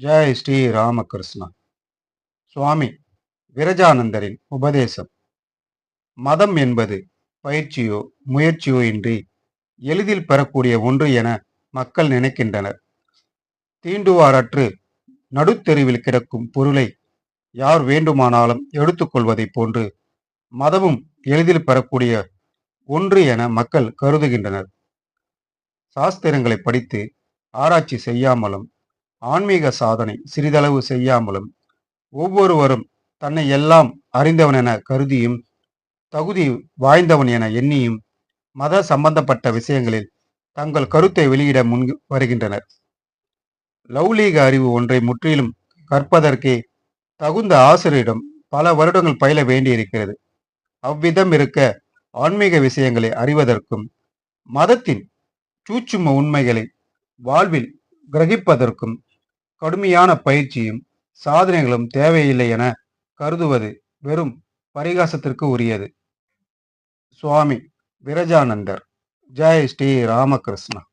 ஜெய் ஸ்ரீ ராமகிருஷ்ணா. சுவாமி விரஜானந்தரின் உபதேசம். மதம் என்பது பயிற்சியோ முயற்சியோ இன்றி எளிதில் பெறக்கூடிய ஒன்று என மக்கள் நினைக்கின்றனர். தீண்டுவாரற்று நடுத்தெருவில் கிடக்கும் பொருளை யார் வேண்டுமானாலும் எடுத்துக்கொள்வதைப் போன்று மதமும் எளிதில் பெறக்கூடிய ஒன்று என மக்கள் கருதுகின்றனர். சாஸ்திரங்களை படித்து ஆராய்ச்சி செய்யாமலும் ஆன்மீக சாதனை சிறிதளவு செய்யாமலும் ஒவ்வொருவரும் தன்னை எல்லாம் அறிந்தவன் என கருதியும் தகுதி வாய்ந்தவன் என எண்ணியும் மத சம்பந்தப்பட்ட விஷயங்களில் தங்கள் கருத்தை வெளியிட முன் வருகின்றனர். லௌலீக அறிவு ஒன்றை முற்றிலும் கற்பதற்கே தகுந்த ஆசிரியரிடம் பல வருடங்கள் பயில வேண்டியிருக்கிறது. அவ்விதம் இருக்க ஆன்மீக விஷயங்களை அறிவதற்கும் மதத்தின் சூச்சும உண்மைகளை வாழ்வில் கிரகிப்பதற்கும் கடுமையான பயிற்சியும் சாதனைகளும் தேவையில்லை என கருதுவது வெறும் பரிகாசத்திற்கு உரியது. சுவாமி விரஜானந்தர். ஜெய் ஸ்ரீ ராமகிருஷ்ணா.